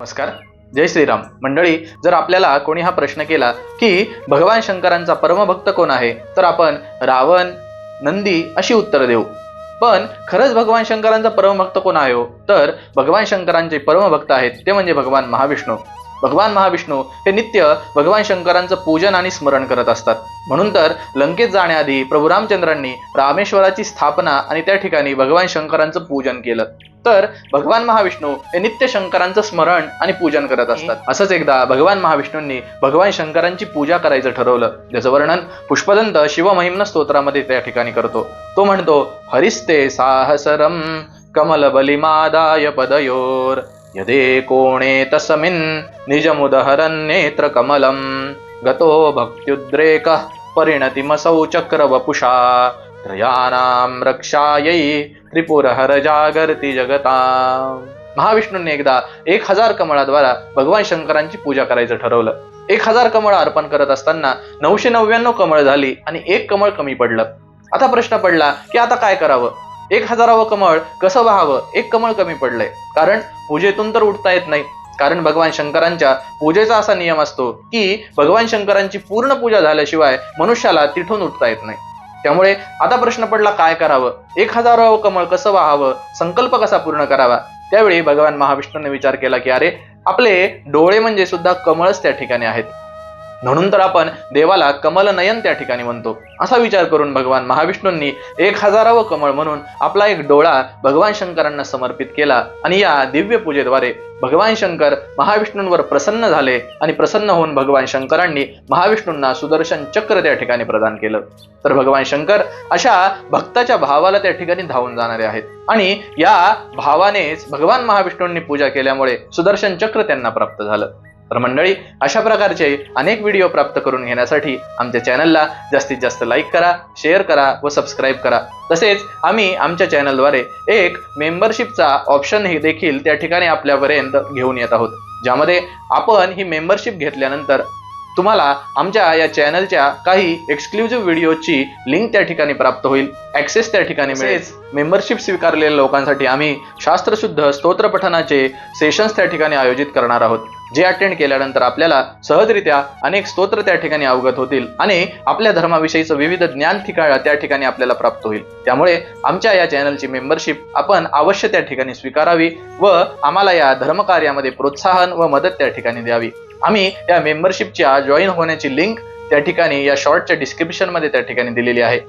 नमस्कार. जय श्रीराम. मंडळी जर आपल्याला कोणी हा प्रश्न केला की भगवान शंकरांचा परमभक्त कोण आहे तर आपण रावण नंदी अशी उत्तर देऊ. पण खरंच भगवान शंकरांचा परमभक्त कोण आहे हो? तर भगवान शंकरांचे परमभक्त आहेत ते म्हणजे भगवान महाविष्णू. भगवान महाविष्णू हे नित्य भगवान शंकरांचं पूजन आणि स्मरण करत असतात. म्हणून तर लंकेत जाण्याआधी प्रभू रामचंद्रांनी रामेश्वराची स्थापना आणि त्या ठिकाणी भगवान शंकरांचं पूजन केलं. तर भगवान महाविष्णू हे नित्य शंकरांचं स्मरण आणि पूजन करत असतात. असंच एकदा भगवान महाविष्णूंनी भगवान शंकरांची पूजा करायचं ठरवलं. ज्याचं वर्णन पुष्पदंत शिवमहिम्न स्तोत्रामध्ये त्या ठिकाणी करतो. तो म्हणतो हरिस्ते साहसरम कमल बलिमादाय पदयोर. यदे कोणे तस्मिन् निजमुदहरन् नेत्र गतो भक्त्युद्रेकः परिणतिमसौ चक्रवपुषा त्रयाणां रक्षायै त्रिपुरहर जागर्ति जगता महाविष्णूंनी एकदा एक हजार कमळाद्वारा भगवान शंकरांची पूजा करायचं ठरवलं. एक हजार कमळ अर्पण करत असताना नऊशे नव्याण्णव कमळ झाली आणि एक कमळ कमी पडलं. आता प्रश्न पडला की आता काय करावं? एक हजारावं कमळ कसं व्हावं? एक कमळ कमी पडलंय. कारण पूजेतून तर उठता येत नाही. कारण भगवान शंकरांच्या पूजेचा असा नियम असतो की भगवान शंकरांची पूर्ण पूजा झाल्याशिवाय मनुष्याला तिथून उठता येत नाही. त्यामुळे आता प्रश्न पडला काय करावं? एक हजारावं कमळ कसं व्हावं? संकल्प कसा पूर्ण करावा? त्यावेळी भगवान महाविष्णूने विचार केला की अरे आपले डोळे म्हणजे सुद्धा कमळच त्या ठिकाणी आहेत. म्हणून तर आपण देवाला कमल नयन त्या ठिकाणी म्हणतो. असा विचार करून भगवान महाविष्णूंनी एक हजारावं कमळ म्हणून आपला एक डोळा भगवान शंकरांना समर्पित केला. आणि या दिव्य पूजेद्वारे भगवान शंकर महाविष्णूंवर प्रसन्न झाले आणि प्रसन्न होऊन भगवान शंकरांनी महाविष्णूंना सुदर्शन चक्र त्या ठिकाणी प्रदान केलं. तर भगवान शंकर अशा भक्ताच्या भावाला त्या ठिकाणी धावून जाणारे आहेत. आणि या भावानेच भगवान महाविष्णूंनी पूजा केल्यामुळे सुदर्शन चक्र त्यांना प्राप्त झालं. तर मंडळी अशा प्रकारचे अनेक व्हिडिओ प्राप्त करून घेण्यासाठी आमच्या चॅनलला जास्तीत जास्त लाईक करा शेअर करा व सबस्क्राईब करा. तसेच आम्ही आमच्या चॅनलद्वारे एक मेंबरशिपचा ऑप्शनही देखील त्या ठिकाणी आपल्यापर्यंत घेऊन येत आहोत. ज्यामध्ये आपण ही मेंबरशिप घेतल्यानंतर तुम्हाला आमच्या या चॅनलच्या काही एक्सक्लुझिव्ह व्हिडिओची लिंक त्या ठिकाणी प्राप्त होईल. ऍक्सेस त्या ठिकाणी मिळेल. मेंबरशिप स्वीकारलेल्या लोकांसाठी आम्ही शास्त्रशुद्ध स्तोत्र पठणाचे सेशन्स त्या ठिकाणी आयोजित करणार आहोत. जे अटेंड केल्यानंतर आपल्याला सहजरित्या अनेक स्तोत्र त्या ठिकाणी अवगत होतील आणि आपल्या धर्माविषयीचं विविध ज्ञान ठिकाण त्या ठिकाणी आपल्याला प्राप्त होईल. त्यामुळे आमच्या या चॅनलची मेंबरशिप आपण अवश्य त्या ठिकाणी स्वीकारावी व आम्हाला या धर्मकार्यामध्ये प्रोत्साहन व मदत त्या ठिकाणी द्यावी. आम्ही या मेंबरशिपच्या जॉईन होण्याची लिंक त्या ठिकाणी या शॉर्टच्या डिस्क्रिप्शनमध्ये त्या ठिकाणी दिलेली आहे.